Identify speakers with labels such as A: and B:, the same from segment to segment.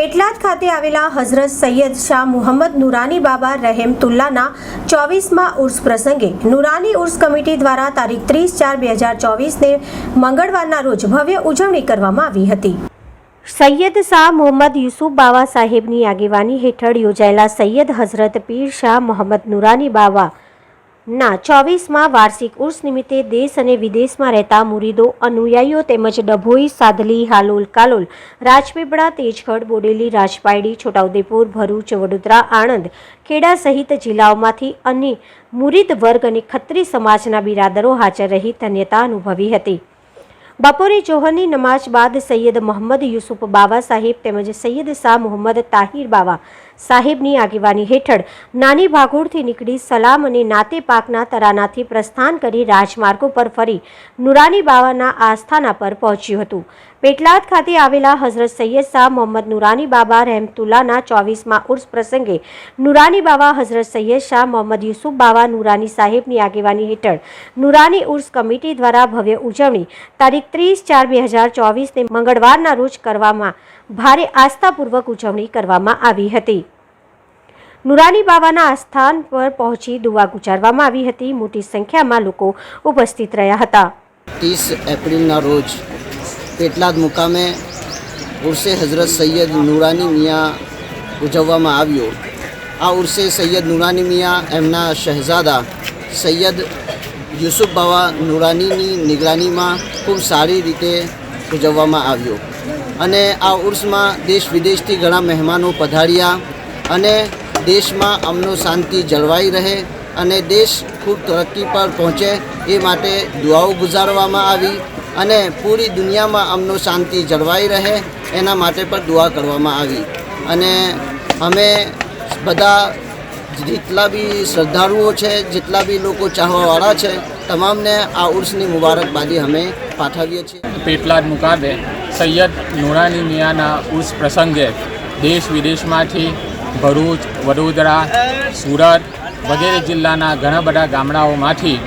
A: પેટલાદ ખાતે આવેલા હઝરત સૈયદ શાહ મુહમ્મદ નુરાની બાબા રહેમતુલ્લાના ચોવીસમાં ઉર્સ પ્રસંગે નુરાની ઉર્સ કમિટી દ્વારા તારીખ ત્રીસ ચાર બે હજાર ચોવીસને મંગળવારના રોજ ભવ્ય ઉજવણી કરવામાં આવી હતી. સૈયદ શાહ મોહમ્મદ યુસુફ બાવા સાહેબની આગેવાની હેઠળ યોજાયેલા સૈયદ હઝરત પીર શાહ મોહમ્મદ નુરાની બાવા ના, ચોવીસમાં વાર્ષિક ઉર્સ નિમિત્તે દેશ અને વિદેશમાં રહેતા મુરીદો, અનુયાયીઓ તેમજ ડભોઈ, સાદલી, હાલોલ, કાલોલ, રાજપીપળા, તેજગઢ, બોડેલી, રાજપાયડી, છોટાઉદેપુર, ભરૂચ, વડોદરા, આણંદ, ખેડા સહિત જિલ્લાઓમાંથી અને મુરીદ વર્ગ અને ખત્રી સમાજના બિરાદરો હાજર રહી ધન્યતા અનુભવી હતી. બપોરે જોહરની નમાઝ બાદ સૈયદ મોહમ્મદ યુસુફ બાવા સાહેબ તેમજ સૈયદ શાહ મોહમ્મદ તાહિર બાવા સાહેબની આગેવાની હેઠળ નાની ભાગોળથી નીકળી સલામ અને નાતે પાકના તરાનાથી પ્રસ્થાન કરી રાજમાર્ગો પર ફરી નુરાની બાવાના આસ્થાના પર પહોંચ્યું હતું. પેટલાદ ખાતે આવેલા હઝરત સૈયદ શાહ મોહમ્મદ નુરાની બાબા રહેમતુલ્લાના ચોવીસમાં ઉર્સ પ્રસંગે નુરાની બાબા હઝરત સૈયદ શાહ મોહમ્મદ યુસુફ બાવા નુરાની સાહેબની આગેવાની હેઠળ નુરાની ઉર્સ કમિટી દ્વારા ભવ્ય ઉજવણી તારીખ ત્રીસ ચાર બે હજાર ચોવીસને મંગળવારના રોજ કરવામાં ભારે આસ્થાપૂર્વક ઉજવણી કરવામાં આવી હતી. નુરાની બાવાના આસ્થાન પર પહોંચી દુવા ગુજારવામાં આવી હતી. મોટી સંખ્યામાં લોકો ઉપસ્થિત રહ્યા હતા.
B: ત્રીસ એપ્રિલના રોજ પેટલાદ મુકામે ઉર્સે હઝરત સૈયદ નુરાની મિયા ઉજવવામાં આવ્યો. આ ઉર્સે સૈયદ નુરાની મિયા એમના શહેઝાદા સૈયદ યુસુફ બાવા નુરાનીની નિગરાનીમાં ખૂબ સારી રીતે ઉજવવામાં આવ્યો. અને આ ઉર્સમાં દેશ વિદેશથી ઘણા મહેમાનો પધાર્યા અને દેશમાં અમનો શાંતિ જળવાઈ રહે અને દેશ ખૂબ તરક્કી પર પહોંચે એ માટે દુઆઓ ગુજારવામાં આવી અને પૂરી દુનિયામાં અમનો શાંતિ જળવાઈ રહે એના માટે પણ દુઆ કરવામાં આવી. અને અમે બધા જેટલા બી શ્રદ્ધાળુઓ છે, જેટલા બી લોકો ચાહવાવાળા છે, તમામને આ ઉર્સની મુબારકબાદી અમે પાઠવીએ છીએ.
C: પેટલાદ મુકામે સૈયદ નુરાની મિયાના ઉર્સ પ્રસંગે દેશ વિદેશમાંથી ભરૂચ, વડોદરા, સુરત વગેરે જિલ્લાના ઘણા બધા ગામડાઓમાંથી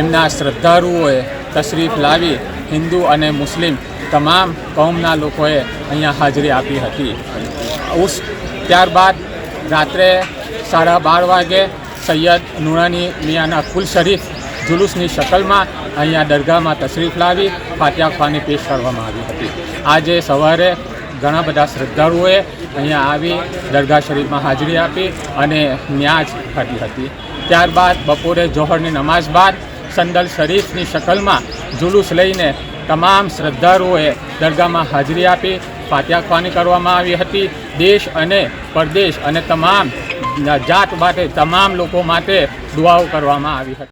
C: એમના શ્રદ્ધાળુઓએ તશરીફ લાવી હિન્દુ અને મુસ્લિમ તમામ કોમના લોકોએ અહીંયા હાજરી આપી હતી. ઉસ ત્યારબાદ રાત્રે સાડા બાર વાગે સૈયદ નુરાની મિયાના કુલ શરીફ જુલુસની શકલમાં અહીંયા દરગાહમાં તશરીફ લાવી ફાતિયા ખાની પેશ કરવામાં આવી હતી. આજે સવારે ઘણા બધા શ્રદ્ધાળુઓએ અહીંયા આવી દરગાહ શરીફમાં હાજરી આપી અને ન્યાજ કરી હતી. ત્યારબાદ બપોરે જોહરની નમાઝ બાદ સંદલ શરીફની શકલમાં જુલુસ લઈને તમામ શ્રદ્ધાળુઓએ દરગાહમાં હાજરી આપી ફાતિયા ખાની કરવામાં આવી હતી. દેશ અને પરદેશ અને તમામ જાત માટે તમામ લોકો માટે દુઆઓ કરવામાં આવી હતી.